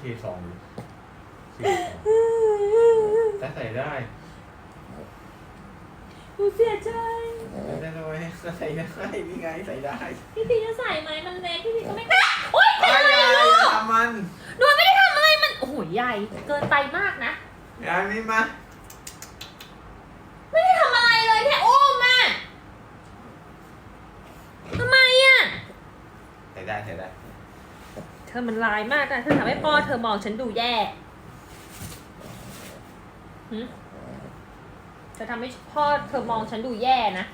สี่สองสี่สองแต่ใส่ได้หนูเสียใจใส่ได้ทำไมใส่ได้นี่ไงใส่ได้พี่พีจะใส่ไหมมันเล็กพี่พีก็ไม่กล้าโอ๊ยเป็นไอ้อะไรยายลูอย่ากทำมันหนูไม่ได้ทำอะไรมัน โอ้โหใหญ่ เกินไปมากนะยายนี่มา ไม่ได้ทำอะไรเลยแค่อุ้มอะทำไมอะ ใส่ได้ใส่ได้ เธอมันลายมากนะเธอทำให้พ่อเธอมองฉันดูแย่หึเธอทำให้พ่อเธอมองฉันดูแย่นะ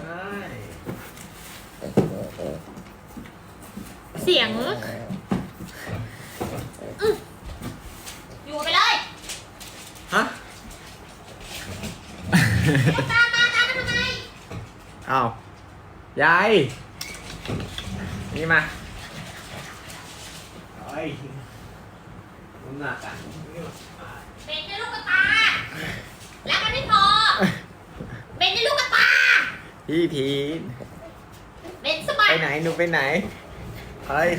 ใช่เสียงอื้ออยู่ไปเลยฮะตามมาตามมาทำไม อ้าวยาย นี่มา เฮ้ยน้ำหนักอะนี่มาเบนในลูกกระตา แล้วมันไม่พอ เบนในลูกกระตา พี่พีทเบนสะบัไปดไหน หนูไปไหนเฮ้ย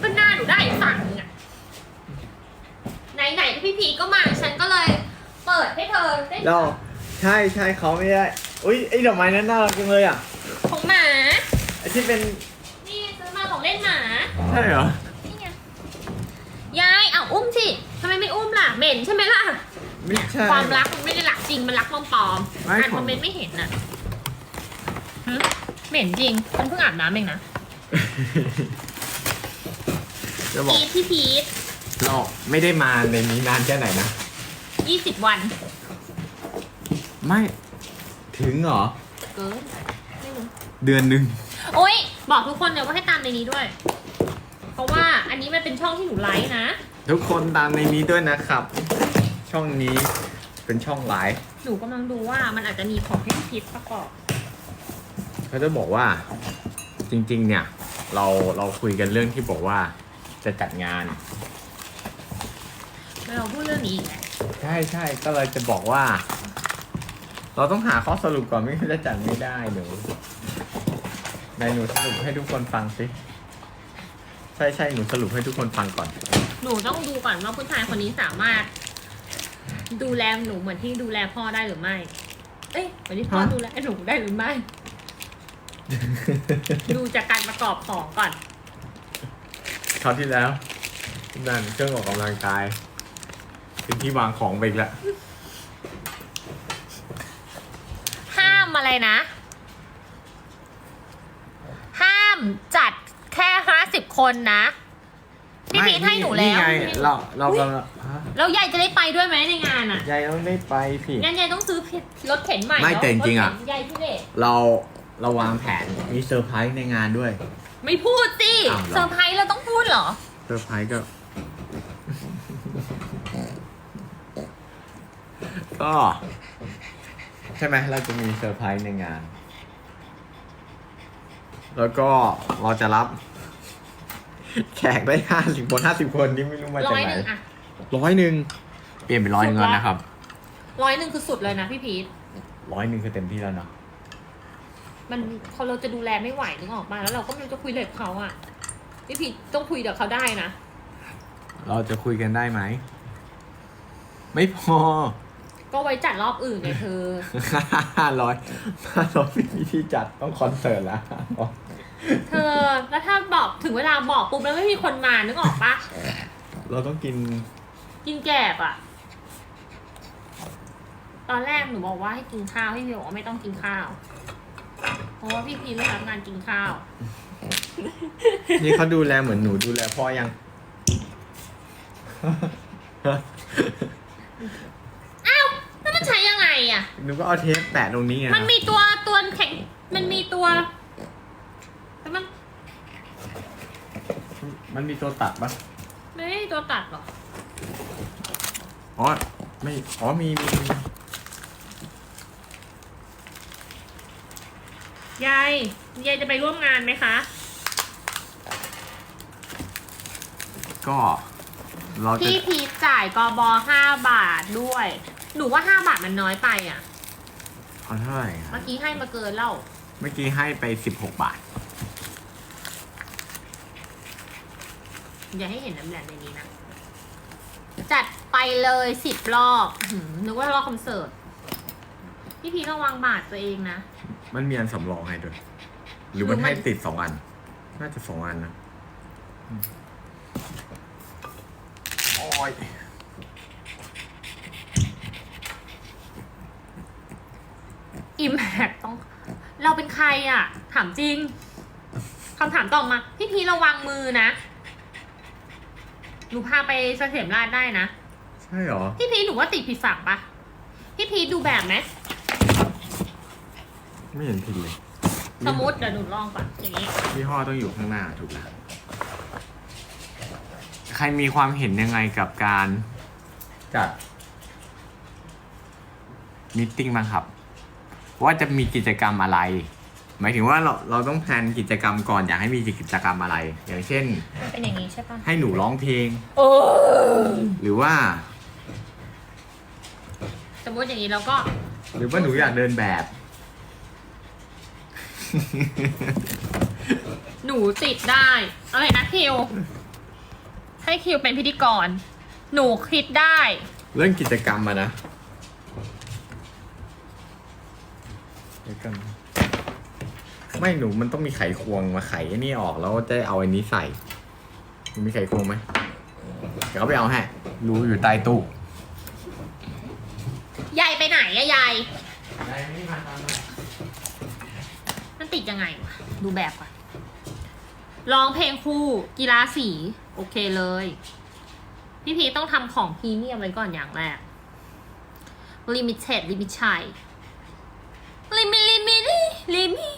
ก็หน้าหนูได้ฝั่งอะไหนๆพี่พีก็มา ฉันก็เลย เปิดให้เธอได้เราใช่ใช่เขาไม่ได้ อุ้ยไอ้ดอกไม้นั้นน่ารักจังเลยอะ ของหมา ไอ้ที่เป็น นี่ซื้อมาของเล่นหมา ใช่เหรอ นี่ไงยายเอาอุ้มสิทำไมไม่อุ้มล่ะเหม็นใช่ไหมล่ะ ไม่ใช่ ความรักมันไม่ได้รักจริงมันรักปลอมๆไม่อ่านขคองอมเมนต์ไม่เห็นน่ะหึเหม็นจริงฉันเพิ่งอาบน้ำเองนะจะบอกพีทพี่พีทเราไม่ได้มาในนี้นานแค่ไหนนะ ยี่สิบวัน ไม่ถึงเหรอ เกินไม่รู้เดือนหนึ่งโอ๊ยบอกทุกคนเลยว่าให้ตามในนี้ด้วยเพราะว่า อันนี้มันเป็นช่องที่หนูไลฟ์นะ ทุกคนตามในนี้ด้วยนะครับ ช่องนี้เป็นช่องไลฟ์หนูกำลังดูว่ามันอาจจะมีของให้พี่พีทประกอบเขาจะบอกว่า จริง ๆ เนี่ย เราเราคุยกันเรื่องที่บอกว่าจะจัดงานเราพูดเรื่องนี้อีกแล้วใช่ใช่ก็เลยจะบอกว่า เราต้องหาข้อสรุปก่อนไม่งั้นจะจัดไม่ได้หนูในหนูสรุปให้ทุกคนฟังสิ ใช่ใช่หนูสรุปให้ทุกคนฟังก่อน หนูต้องดูก่อนว่าผู้ชายคนนี้สามารถ ดูแลหนูเหมือนที่ดูแลพ่อได้หรือไม่ เอ้ยเหมือนที่พ่อฮะ ดูแลหนูได้หรือไม่ ดูจากการประกอบของก่อน คราวที่แล้วนั่นเครื่องออกกำลังกายเป็นที่วางของไปอีกแล้วห้ามอะไรนะ ห้ามจัดแค่ห้า สิบคนนะพี่พีทให้หนูแล้วนี่ไงพี่พีทเราเรากำลังฮะแล้วยายจะได้ไปด้วยไหมในงานอะยายต้องได้ไปพี่งั้นยายต้องซื้อรถเข็นใหม่ไม่แต่จริงๆอะถเข็นยายพี่เล็กเราเราวางแผนมีเซอร์ไพรส์ในงานด้วย ไม่พูดสิอ้าวเหรอ เซอร์ไพรส์เราต้องพูดเหรอ เซอร์ไพรส์ก็ ก็ ใช่ไหมเราจะมีเซอร์ไพรส์ในงาน แล้วก็เราจะรับ แขกได้ห้าสิบคนห้าสิบคนนี่ไม่รู้มาจากร้อยไหหนนึ่งอะร้อยหนึ่งเปลี่ยนเป็นร้อยหนึ่งแล้วนะครับ ร้อยหนึ่งคือสุดเลยนะพี่พีทร้อยหนึ่งคือเต็มที่แล้วเนาะมันพอเราจะดูแลไม่ไหวนึกออกมาแล้วเราก็ไม่รู้จะคุยอะไรกับเขาอะพี่พีทต้องคุยกับเขาได้นะเราจะคุยกันได้ไหม ไม่พอ ก็ไว้จัดรอบอื่นไงเธอ ห้าร้อยห้าร้อยวิธีจัดต้องคอนเสิร์ตแล้ว เธอแล้วถ้าบอกถึงเวลาบอกปุ๊บแล้วไม่มีคนมานึกออกปะเราต้องกินกินแกบอะตอนแรกหนูบอกว่าให้กินข้าวพี่พีบอกว่าไม่ต้องกินข้าว เพราะว่าพี่พีไม่รับงานกินข้าว นี่เขาดูแลเหมือนหนูดูแลพ่อยัง อ้าวแล้วมันใช้ยังไงอะหนูก็เอาเทปแปะตรงนี้ไงมันมีตัวตัวแข็งมันมีตัว แล้วมันมันมีตัวตัดปะไม่ได้ตัวตัดหรออ๋อ ไม่ อ๋อ มีมีมียายยายจะไปร่วมงานไหมคะ ก็ เราจะ พี่พีชจ่ายกบห้าบาทด้วย หนูว่าห้าบาทมันน้อยไปอะ เอาเท่าไหร่ครัเมื่บอกี้ให้มาเกินแล้ว เมื่อกี้ให้ไปสิบหกบาท อย่าให้เห็นน้ำแหลมในนี้นะ จัดไปเลยสิบรอบหืมนึกว่ารอบคอนเสิร์ต พี่พีระวังบาดตัวเองนะ มันมีอันสำรองให้ด้วยหรือมันหรือมันให้ติดสองอัน น่าจะสองอันนะอืมโอ้ยอิมแพคต้อง เราเป็นใครอะ ถามจริงคำถามต่อมา พี่พีระวังมือนะ หนูพาไปเสถียรราชได้นะ ใช่เหรอ พี่พีหนูว่าติดผิดฝั่งปะพี่พีดูแบบไหมไม่เห็นผิดเลยสมมติเดี๋ยวหนูลองก่อนอย่างนี้ ยี่ห้อต้องอยู่ข้างหน้าถูกแล้ว ใครมีความเห็นยังไงกับการจัดมิทติ้งบ้างครับ ว่าจะมีกิจกรรมอะไร หมายถึงว่าเราเราต้องแพลนกิจกรรมก่อนอยากให้มีกิจกรรมอะไร อย่างเช่น มันเป็นอย่างนี้ใช่ปะให้หนูร้องเพลง โอ้หรือว่า สมมติอย่างนี้เราก็หรือว่าหนูอยากเดินแบบ หนูติดได้ อะไรนะคิว ให้คิวเป็นพิธีกร หนูคิดได้ เรื่องกิจกรรมอะนะเดี๋ยวกัน ไม่หนูมันต้องมีไขควงมาไขไอ้นี่ออกแล้วจะเอาอันนี้ใส่หนูมีไขควงไหมเดี๋ยวเขาไปเอาให้รู้อยู่ใต้ตู้ยายไปไหนอะยายไอ้นี่มาทำมันติดยังไงวะ ดูแบบก่อนร้องเพลงคู่กีฬาสี โอเคเลย พี่พีต้องทำของพรีเมียมไว้ก่อนอย่างแรก limited limit ชัย limit limit limit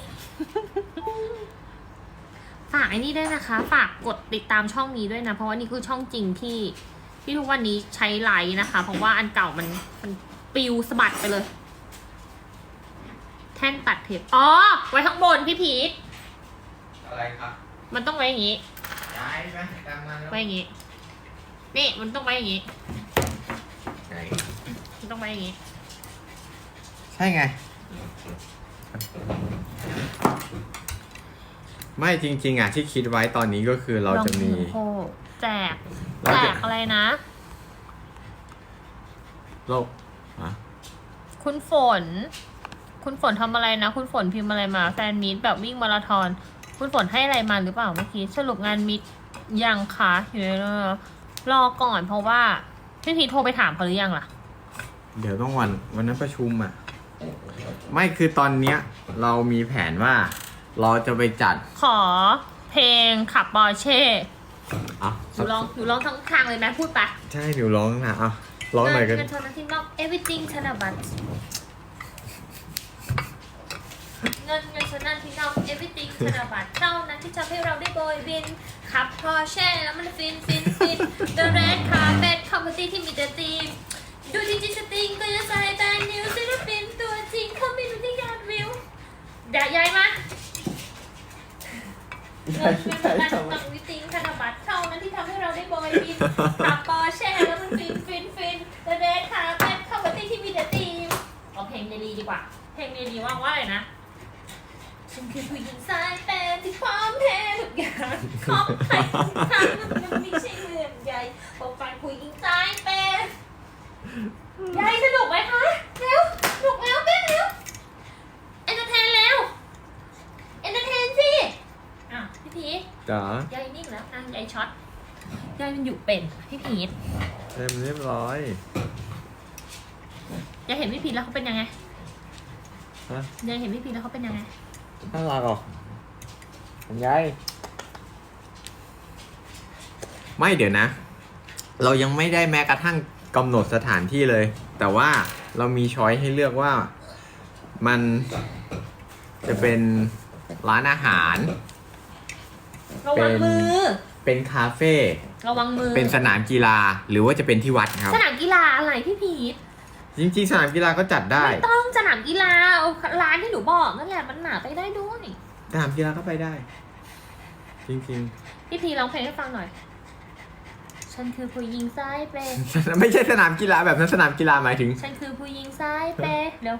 ฝากไอ้นี่ด้วยนะคะ ฝากกดติดตามช่องนี้ด้วยนะ เพราะว่านี่คือช่องจริงที่ที่ทุกวันนี้ใช้ไลน์นะคะ เพราะว่าอันเก่ามันมันปิวสะบัดไปเลย แท่นตัดเทปอ๋อ ไว้ข้างบนพี่พีทอะไรครับมันต้องไว้อย่างนี้ ย้ายไหมตามมาแล้วไว้อย่างนี้ นี่มันต้องไว้อย่างนี้ไหนมันต้องไว้อย่างนี้ ใช่ไง ไม่จริง ๆอะที่คิดไว้ตอนนี้ก็คือเราจะมี ลองดูโอ้แจกเราแจจะ กอะไรนะ โลกอะคุณฝน คุณฝนทำอะไรนะ คุณฝนพิมพ์อะไรมา แฟนมีตแบบวิ่งมาราธอน คุณฝนให้อะไรมาหรือเปล่าเมื่อกี้ สรุปงานมิตยังคะอยู่ในรอก่อนเพราะว่าพี่พีทโทรไปถามเขาหรือยังล่ะ เดี๋ยวต้องวันวันนั้นประชุมอะ ไม่คือตอนเนี้ย เรามีแผนว่า เราจะไปจัดขอเพลงขับบอเช่อะหนูร้องหนูร้องทั้งทางเลยไหมพูดปะใช่หนูร้องนะอะร้องหน่อยกันเงินเท่านั้นที่นอก everything ธนบัตรเงินเงินเท่านั้นที่นอก everything ธนบัตรเท่านั้นที่ทำให้เราได้โบยบิน ขับพอแช่แล้วมันฟินฟินฟิน The red carpet คอมพาตี้ที่มีแต่ธีม ดูดิจิสติงก็จะใส่แบรนด์นิวศิลปินตัวจริงเขาไม่รู้ที่ยอดวิวเดี๋ยวย้ายมา เงินเงินมันต้องวิติงธนบัตรเท่านั้นที่ทำให้เราได้โบยบินขับปอร์เช่แล้วมันฟินฟินฟินแต่เดทขาเป็นเข้ามาตีที่มีแต่ตีมเอาเพลงเนลีดีกว่า เพลงเนลีว่าว่าอะไรนะ ฉันคือผู้หญิงสายแปรที่พร้อมแพ้ทุกอย่างของใครทำมันไม่ใช่เรื่องใหญ่บอกฟันผู้หญิงสายแปรยายสนุกไหมคะเร็วสนุกแล้วเต้นเร็วเอนเตอร์เทนแล้วเอนเตอร์เทนสิอ้าวพี่พีช จ๋ายายนิ่งแล้วนะยายช็อตยายมันอยู่เป็นพี่พีทเต็มเรียบร้อยยายเห็นพี่พีทแล้วเขาเป็นยังไงฮะยายเห็นพี่พีทแล้วเขาเป็นยังไงน่ารักอะคุณยายไม่เดี๋ยวนะ เรายังไม่ได้แม้กระทั่งกำหนดสถานที่เลย แต่ว่าเรามีช้อยให้เลือกว่ามันจะเป็นร้านอาหาร ระวังมือ เป็นคาเฟ่ระวังมือ เป็นสนามกีฬาหรือว่าจะเป็นที่วัดครับ สนามกีฬาอะไรพี่พีทจริงๆ สนามกีฬาก็จัดได้ ไม่ต้องสนามกีฬาเอาร้านที่หนูบอกนั่นแหละมันหนาไปได้ด้วยสนามกีฬาก็ไปได้ จริงพี่พีทร้องเพลงให้ฟังหน่อย ฉันคือผู้หญิงสายเปย์ๆ ไม่ใช่สนามกีฬาแบบนั้นสนามกีฬาหมายถึง ฉันคือผู้หญิงสายเปย์เร็ว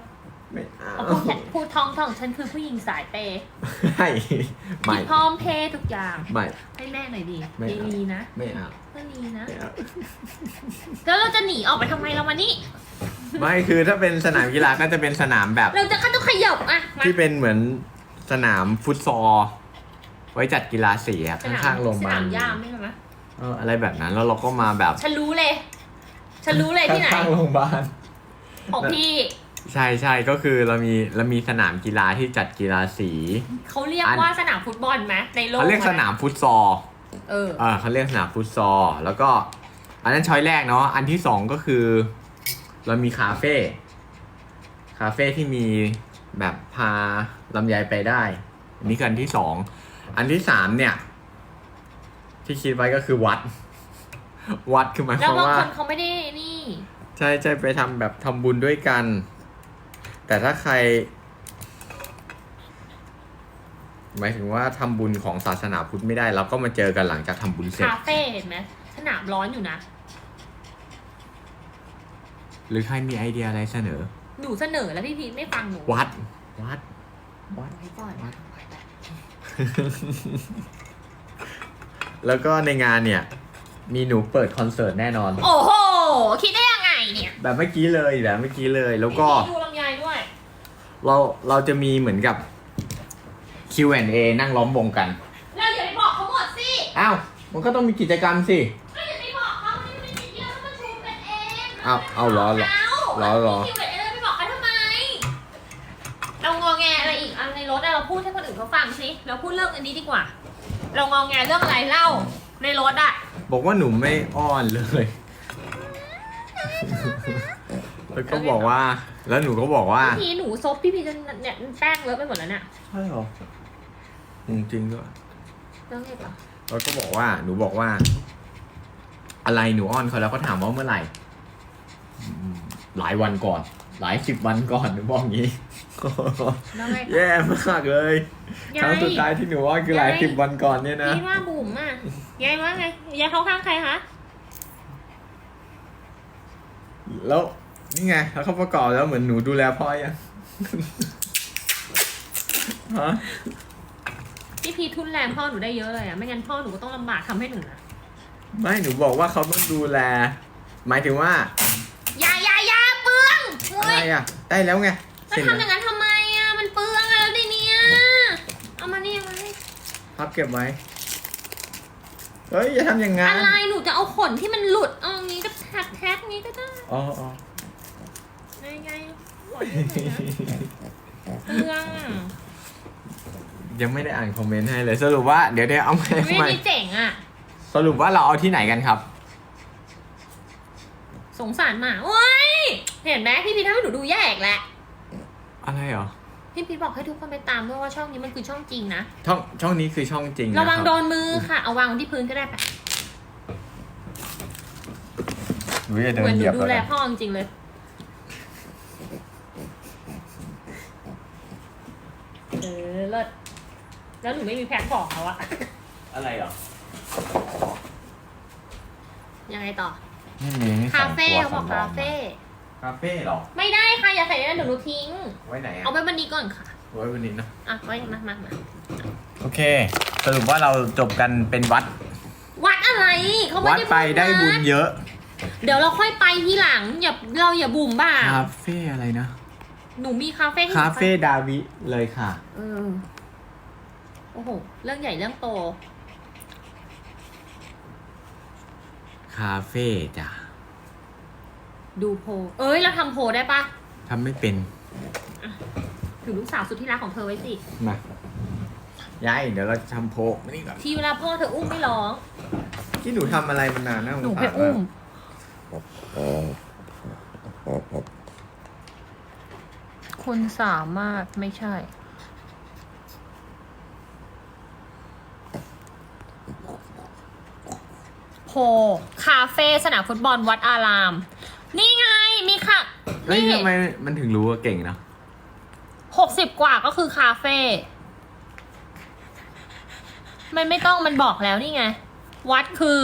ไม่เอาเอาพูดแค่พูดทองทองฉันคือผู้หญิงสายเปย์ไม่ไม่ที่พร้อมเพย์ทุกอย่าง ไม่ ให้แม่หน่อยดิไม่เอา ดีๆนะไม่เอาก็ดีนะ ไม่เอาแล้วเราจะหนีออกไปทำไมเรามานี่ ไม่คือถ้าเป็นสนามกีฬาก็จะเป็นสนามแบบ เราจะขั้นต้องขยับอะมา ที่เป็นเหมือนสนามฟุตซอลไว้จัดกีฬาสีอะข้างๆโรงพยาบาลสนามยามไม่ใช่ไหมเอออะไรแบบนั้นแล้วเราก็มาแบบฉันรู้เลย ฉันรู้เลยที่ไหน ข้างๆโรงพยาบาล ของพี่ ใช่ใช่ก็คือเรามีเรามีสนามกีฬาที่จัดกีฬาสี เขาเรียกอันว่าสนามฟุตบอลไหมในโลกเขาเรียกสนามฟุตซอลเออเออเขาเรียกสนามฟุตซอลแล้วก็ อันนั้นช้อยแรกเนาะอันที่สองก็คือ เรามีคาเฟ่คาเฟ่ที่มีแบบพาลำไยไปได้อันนี้คืออันที่สองอันที่สามเนี่ย ที่คิดไว้ก็คือวัด วัดคือหมายคแล้ววามบางว่าคนเขาไม่ได้นี่ ใช่ใช่ไปทำแบบทำบุญด้วยกัน แต่ถ้าใคร หมายถึงว่าทำบุญของศาสนาพุทธไม่ได้ เราก็มาเจอกันหลังจากทำบุญเสร็จ คาเฟ่เห็นไหมสนามร้อนอยู่นะ หรือใครมีไอเดียอะไรเสนอ หนูเสนอแล้วพี่พีทไม่ฟังหนูวัด วัด วัด ไว้ก่อนวัดแล้วก็ในงานเนี่ย มีหนูเปิดคอนเสิร์ตแน่นอน โอ้โห คิดได้ยังไงเนี่ยแบบเมื่อกี้เลยแบบเมื่อกี้เลย แล้วก็ พี่ดูลำไยด้วย เราเราจะมีเหมือนกับ Q&A นั่งล้อมวงกัน เราอย่าไปบอกเขาหมดสิอ้าว มันก็ต้องมีกิจกรรมสิ ก็อย่าไปบอกเขานี่มันเป็นเรื่องประชุมกันเองเอาเอาเหรอเหรอเหรอเหรอ คิวเอ็นเอไปบอกเขาทำไม เรางอแงอะไรอีกอันในรถอะเราพูดให้คนอื่นเขาฟังสิเราพูดเรื่องอันนี้ดีกว่า เรางอแงเรื่องอะไรเล่าในรถอะบอกว่าหนูไม่อ้อนเลย แล้วก็บอกว่า แล้วหนูก็บอกว่า พี่พีหนูซบพี่พีจนเนี่ยแป้งเลอะไปหมดแล้วเนี่ยใช่หรอจริงๆด้วยเรื่องไงต่อแล้วก็บอกว่า หนูบอกว่า อะไรหนูอ้อนเขาแล้วก็ถามว่าเมื่อไหร่อืมหลายวันก่อน หลายสิบวันก่อนหนูบอกงี้เรื่องไงต่อแย่มากเลยคยารั้งยสุดท้ายที่หนูอ้อนคือหลายยายสิบวันก่อนเนี่ยนะพี่ว่าบุ๋มอะยายว่าไงยายเข้าข้างใครคะแล้ว นี่ไงแล้วเขาประกอบแล้วเหมือนหนูดูแลพ่อยังฮะพี่พีทุนแรงพ่อหนูได้เยอะเลยอะไม่งั้นพ่อหนูก็ต้องลำบากทำให้หนูนะไม่หนูบอกว่าเขาต้องดูแล หมายถึงว่าอยาอยาอยาเปลืองอะเว้ไรยอะ ได้แล้วไงมาเสร็จทำอแล้วย่างนั้นทำไมอะ มันเปลืองอะแล้วดิเนี่ยเอามานี่มานี่พับเก็บไว้ เฮ้ยอย่าทำอย่างงั้นอะไรหนูจะเอาขนที่มันหลุดเอาอย่างนี้ก็แท็กแท็กนี้ก็ได้ อ๋ออ๋อ ไงไงขนที่ไหนนะเปลืองอะยังไม่ได้อ่านคอมเมนต์ให้เลยสรุปว่าเดี๋ยวเดี๋ยวเอาใหม่ไม่ใหม่ได้เจ๋งอะ สรุปว่าเราเอาที่ไหนกันครับ สงสารหมาโอ้ยเห็นไหมพี่พีททำให้หนูดูแย่อีกแล้วอะไรเหรอพี่พีทบอกให้ทุกคนไปตามด้วยว่าช่องนี้มันคือช่องจริงนะ ช่องช่องนี้คือช่องจริงนะระวังคโดรับนมือค่ะ เอาวางไว้ที่พื้นก็ได้ปะหนูจะเหเดิมือนนหเหนูยียบดูแลแล้วพ่อจริงๆเลย เออเลิศแล้วหนูไม่มีแพ็คของเขาอะอะไรเหรอยังไงต่อไม่มีนี่คาสองเฟ่ตัวเขาบอกสำรองคาเฟ่ คาเฟ่เหรอ ไม่ได้ค่ะอย่าใส่ได้เดี๋ยวหนูทิ้ง ไว้ไหนอะเอาไว้วันนี้ก่อนค่ะ ไว้วันนี้นะอะไว้มามามาโอเค สรุปว่าเราจบกันเป็นวัด วัดอะไรเขาไม่วัดได้ไปได้บุญวัเยอะเดี๋ยวเราค่อยไปทีหลังอย่าเราอย่าบุ่มบ้าคาเฟ่อะไรนะ หนูมีคาเฟ่ให้หนูคาเฟ่ไปดาวิเลยค่ะ เออโอ้โห เรื่องใหญ่เรื่องโต คาเฟ่จ้ะดูโพลเอ้ย เราทำโพลได้ปะทำไม่เป็นถือลูกสาวสุดที่รักของเธอไว้สิ มายายเดี๋ยวเราจะทำโพกมานี่ก่อนทีเวลาพ่อเธออุ้มไม่ร้อง ที่หนูทำอะไรมานานนะหนูสงไปสารอุ้ม คุณสามารถไม่ใช่ โพลคาเฟ่สนามฟุตบอลวัดอาราม นี่ไงมีค่ะเฮ้ยนี่ทำไมมันถึงรู้ว่าเก่งเนอะหกสิบกว่าก็คือคาเฟ่มันไม่ต้องมันบอกแล้วนี่ไง วัดคือ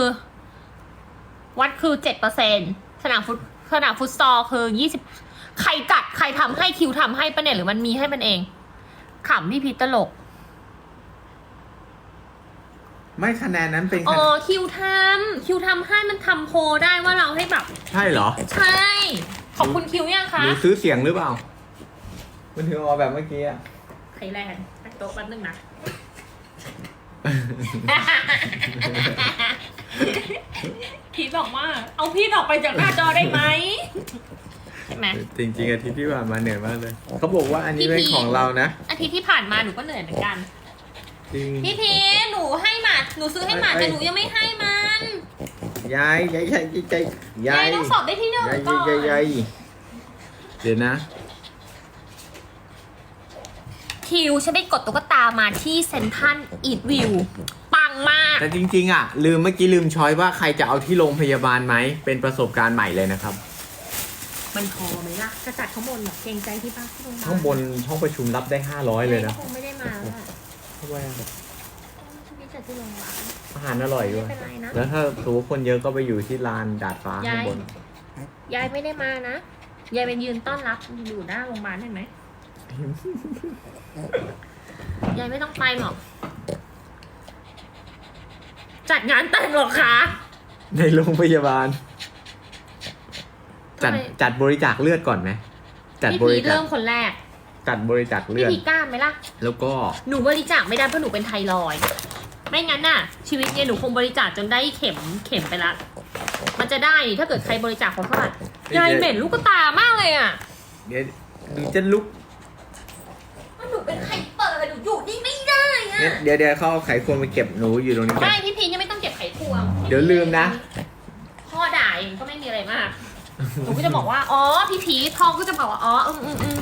วัดคือเจ็ดเปอร์เซ็นสนามฟุตสนามฟุตซอลคือยี่สิบ ใครจัดใครทำให้คิวทำให้ปะเนี่ยหรือมันมีให้มันเองขำพี่พีทตลกไม่คะแนนนั้นเป็นอ๋คะอคิวทำคิวทำให้มันทำโพลได้ว่าเราให้แบบ ใช่เหรอ ใช่ ขอบคุณคิวยังหคะรือซื้อเสียงหรือเปล่า มันถึงออกแบบเมื่อกี้อะไทยแลนด์ตั้งโต๊ะแป๊บนึงนะ พีทบอกว่า เอาพีทออกไปจากหน้าจอได้ไหมใช่ไหมจริงๆอาทิตย์ที่ผ่านมาเหนื่อยมากเลยเขาบอกว่าอันนี้เป็นพี่พีของเรานะ อาทิตย์ที่ผ่านมาหนูก็เหนื่อยเหมือนกันจริงพี่พีทหนูให้หมาหนูซื้อให้หมาเอ้ยแต่หนูยังไม่ให้มันยายยายยายยายยายยายต้องสอบได้ที่หนึ่งยายก่อนยายยายเดี๋ยวนะ คิวฉันไปกดตุ๊กตามาที่เซนทันอีทวิวปังมาก แต่จริง ๆ อะ ลืมเมื่อกี้ลืมช้อยว่าใครจะเอาที่โรงพยาบาลไหมเป็นประสบการณ์ใหม่เลยนะครับ มันพอไหมล่ะจะจัดข้างบนเหรอเกรงใจที่ป้าที่โรงพยาบาลข้างบนห้องประชุมรับได้500เลยนะคงไม่ได้มาแล้วอะทำไมอะพี่จัดที่โรงพยาบาลอาหารอร่อยด้วยไม่เป็นไรนะ แล้วถ้าสมมติคนเยอะก็ไปอยู่ที่ลานดาดฟ้าข้างบน ยายไม่ได้มานะ ยายเป็นยืนต้อนรับอยู่หน้าโรงพยาบาลเห็นไหม ยายไม่ต้องไปหรอก จัดงานแต่งหรอคะในโรงพยาบาล จัดทำไมจัดบริจาคเลือดก่อนไหมจัดพี่บพีริทจาคเริ่มคนแรก จัดบริจาคเลืพี่อดพีทกล้าไหมล่ะ แล้วก็หนูบริจาคไม่ได้เพราะหนูเป็นไทรอยด์ไม่งั้นน่ะ ชีวิตเนี่ยหนูคงบริจาคจนได้เข็มเข็มไปละ มันจะได้นี่ถ้าเกิดใครบริจาคคนเท่าไหร่ยายเหม็นลูกตามากเลยอะเดี๋ยวหนูจะลุกหนูเป็นไข่เปิดหนูอยู่นี่ไม่ได้อะเดี๋ยวเดี๋ยวเขาเอาไขควงไปเก็บหนูอยู่ตรงนี้ก่อนไม่พี่พีทยังไม่ต้องเก็บไขควงเดี๋ยวลืมนะพ่อด่าเองก็ไม่มีอะไรมาก หนูก็จะบอกว่า อ๋อ พี่พีทพ่อก็จะบอกว่า อ๋อ อืมอืมอืม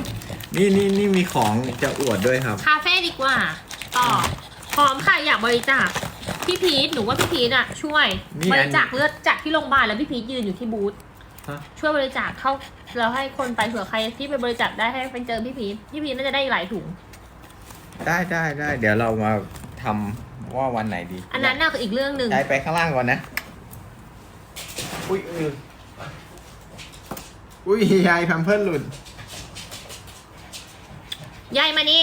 นี่นี่นี่มีของจะอวดด้วยครับ คาเฟ่ดีกว่า ต่อพร้อมค่ะอยากบริจาค พี่พีทหนูว่าพี่พีทอะช่วย นี่บอันริจาคเลือดจากที่โรงพยาบาลแล้วพี่พีทยืนอยู่ที่บูธฮะ ช่วยบริจาคเข้าแล้วให้คนไปเผื่อใครที่ไปบริจาคได้ให้ไปเจอพี่พีทพี่พีทน่าจะได้หลายถุง ได้ได้ได้เดี๋ยวเรามาทำว่าวันไหนดีอันนั้นน่าคืออีกเรื่องหนึ่งย้ายไปข้างล่างก่อนนะ อุ้ยเออ อุ้ยยายแพมเพื่อนหลุดยายมานี่